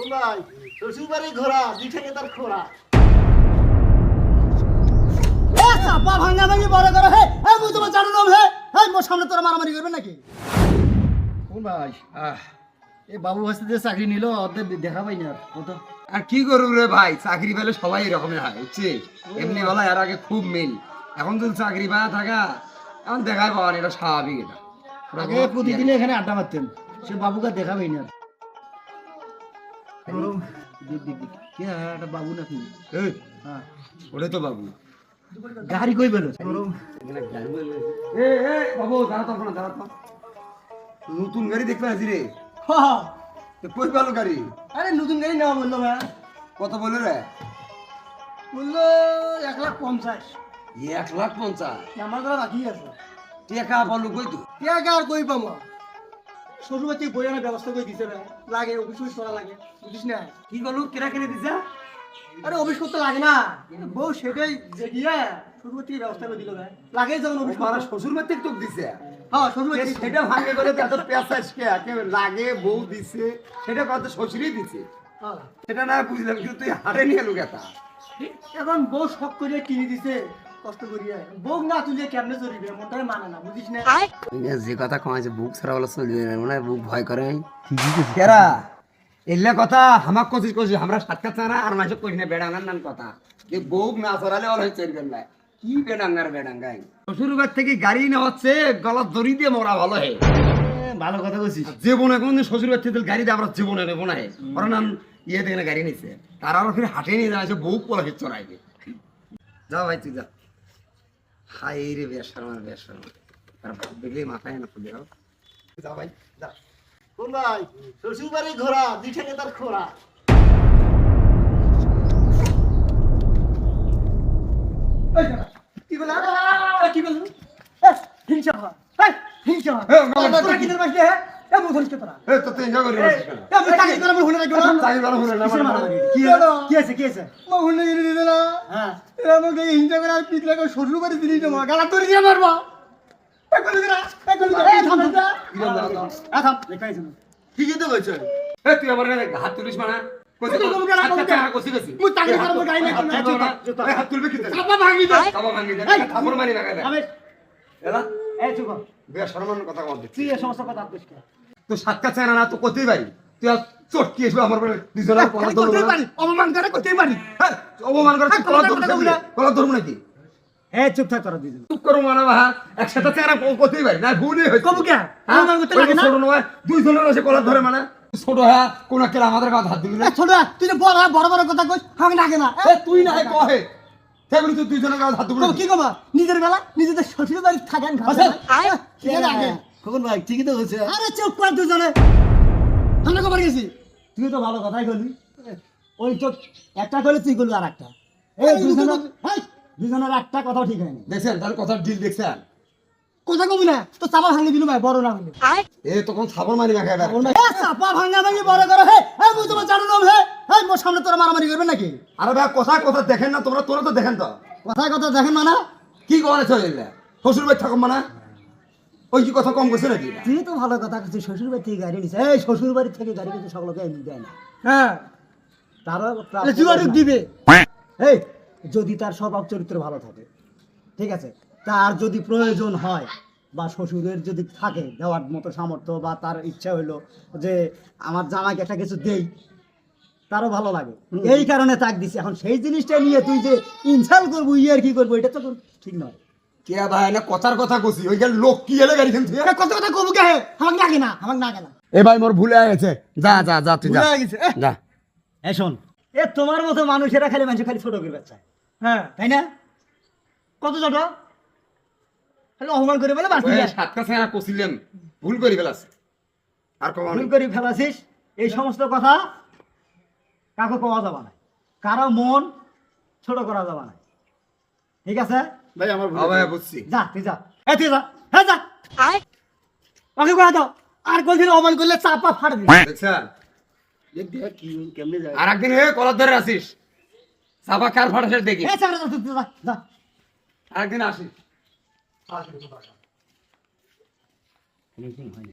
ও ভাই শ্বশুর বাড়ি ঘোরা দিঠাকে তার খোরা চাপা ভাঙা ভাঙি বড় করে হে এ মুই তোমার জানো না হে হে মোর সামনে তোরা মারামারি করবে নাকি? ও ভাই আহ এ বাবু হাসতে চাকরি নিল অর্ধেক দেখা পাই না কত? আর কি করব রে ভাই চাকরি পেলে সবাই এরকমের হয় বুঝছিস এমনি বলা এর আগে খুব মিল। এখন যদি চাকরি পাওয়া থাকা এখন দেখাই পাওয়া এটা স্বাভাবিক এটা। আগে প্রতিদিন এখানে আড্ডা মারতেন সে বাবুকে দেখা পাই না কে হ্যাঁ বাবু নাকি? এই, হ্যাঁ। ওরে তো বাবু। গাড়ি কই বেরো এ এ বাবু দাঁড়া তো আপনার দাঁড়া তো নতুন গাড়ি দেখতে আসি রে। তো কই পালো গাড়ি? আরে নতুন গাড়ি নেওয়া বলল ভাই। কত বলে রে? বলল এক লাখ পঞ্চাশ। এক লাখ পঞ্চাশ? আমার দ্বারা বাকি আছে। টেকা পালো কই তো? টাকা আর কই পাবো? শ্বশুরবাতি বই আনার ব্যবস্থা করে দিছে লাগে অফিস অফিস করা লাগে। বুঝিস না? কি করল? কেনা কিনে দিছে? আরে অফিস করতে লাগে না। বউ সেটাই যে গিয়ে ব্যবস্থা করে দিল ভাই লাগে যেমন অফিস করা তোক দিছে। হ্যাঁ সেটা ভাঙে করে এত পেঁচাস কে? একে লাগে বউ দিছে। সেটা কত শ্বশুরই দিছে। হ্যাঁ। সেটা না বুঝলাম কিন্তু তুই হারে নিয়ে গেতা এখন বউ শখ করে কিনে দিছে। কষ্ট করিয়া বউ না তুলে কেমনে চলিবে? মনটাই মানে না বুঝিস না? যে কথা কমাইছে বুক ছাড়া বলে চলবে না মনে বুক ভয় করে। কেরা? এলে কথা হামাক আমরা সাতকা চারা আর মাসে কইস না বেড়াঙ্গার নাম কথা। যে বউ না ওর হয়ে কি বেড়াঙ্গার বেড়াঙ্গাই? থেকে গাড়ি নেওয়া হচ্ছে গলার দড়ি দিয়ে মরা ভালো হয় ভালো কথা বলছিস জীবনে কোনদিন শ্বশুর বাড়ি থেকে গাড়ি দিয়ে আমরা জীবনে নেব না ওর নাম ইয়ে থেকে গাড়ি নিছে। তার ফির হাটে নিয়ে যাচ্ছে বউ পলা চড়াইবে। যা ভাই তুই যা। হাই রে বেসার আমার বেসার তার ভাব দেখলেই মাথায় না খুলে যা ভাই যা। কোন ভাই? শ্বশুর বাড়ি ঘোরা দিঠাকে তার খোরা কি বলে কি বলে হিংসা হয় হিংসা হয় কিনের বাসলে হ্যাঁ? কি? কি আছে কি আছে আমাকে হিংসা করে আর পিছলে করে শ্বশুর বাড়ি দিলি না গালা তোর দিয়ে মারবা। করে করে তো? ঠিকই তো কইছো। এ তুই হাত তুলিস মানা না কিনবো, হাত তুলবে কি ভাঙি ভাঙি মারি না এলা? এই চুপ কর। কথা কম তুই এই সমস্ত কথা তো সাতকা চায় না তো করতেই পারি তুই আর চটকি এসবে আমার দুজনের কলা ধরবো না। পারি অপমান করে করতেই পারি। হ্যাঁ, অপমান করে হ্যাঁ, কলা কথা ধরবো না। কলা ধরবো নাকি? হ্যাঁ চুপ থাক তোরা দুজন চুপ করো মানা বাহা একসাথে চেহারা করতেই পারি না ভুলই হয়েছে কবু কে অপমান করতে লাগে না? ছোট নয় দুইজনের কলা ধরে মানে। ছোট হ্যাঁ কোন কেলা আমাদের কথা হাত দিবি না? ছোট তুই যে বড় বড় বড় কথা কইস না এ, তুই না হয় কহে। সেগুলি তুই দুইজনের হাত দিবি কি কবা? নিজের বেলা নিজেদের শ্বশুর বাড়ি থাকেন আচ্ছা। ভাই ঠিকই তো কইছে আরে চুপ কর দুজনে। আমরা কবার গেছি। তুই তো ভালো কথাই বললি। ওই তো একটা করলে তুই করলি আর একটা। এই দুজনের দুজনের একটা কথাও ঠিক হয়নি। দেখছেন তাহলে কথা ডিল দেখছেন? কথা কবি না তো চাপা ভাঙি দিলু ভাই বড় না হইলে। এ তখন খাবার মারি না খাই চাপা ভাঙা ভাঙি বড় করে হে এই মুই তোমার জানো না হে এই মোর সামনে তোরা মারামারি করবে নাকি? আরে ভাই কথা কথা দেখেন না তোমরা তোরা তো দেখেন তো। কথা কথা দেখেন না না কি চলে এলে? শ্বশুর বাড়ি থাকো মানা? ওই কি কথা কম করছে নাকি? তুই তো ভালো কথা কইছিস শ্বশুর বাড়ি থেকে গাড়ি নিছে। এই শ্বশুর বাড়ি থেকে গাড়ি কিন্তু সকলকে এমনি দেয় না। হ্যাঁ। তারও দিবে। এই যদি তার স্বভাব চরিত্র ভালো থাকে ঠিক আছে? তার যদি প্রয়োজন হয় বা শ্বশুরের যদি থাকে দেওয়ার মতো সামর্থ্য বা তার ইচ্ছা হইল যে আমার জামাইকে একটা কিছু দেই তারও ভালো লাগে। এই কারণে তাক দিছি। এখন সেই জিনিসটা নিয়ে তুই যে ইনসাল করব ইয়ার কি করব এটা তো ঠিক নয়। কে ভাই না কথার কথা কছি ওই গেল লোক কি এলে গাড়ি কিন্তু? এ কথা কথা কবু কে আমাকে না আমাকে লাগে না এ ভাই মোর ভুলে গেছে। যা যা যা তুই যা। ভুলে গেছে, যা। শোন এ তোমার মতো মানুষেরা খালি মানুষ খালি ছোট করে বাচ্চা হ্যাঁ তাই না? কত ছোট? অপমান করে বলে সেনা কছিলাম ভুল করি ফেলাস। আর কমানো ভুল করে ফেলাছিস? এই সমস্ত কথা কাকে পাওয়া যাবে না। কারও মন ছোট করা যাবে না। ঠিক আছে? ভাই আমার ভুল হ্যাঁ ভাই বুঝছি। যা তুই যা। এ তুই যা। হ্যাঁ যা। ওকে করে দাও আর কোনদিন অপমান করলে চাপা ফাটবে আচ্ছা দেখ দেখ কি কেমনে যায়। আর একদিন হে কলার ধরে আসিস। চাপা কার ফাটাসের দেখি। এ চাপা যা তুই যা যা। আরেকদিন আসিস। মিটিং হয়নি।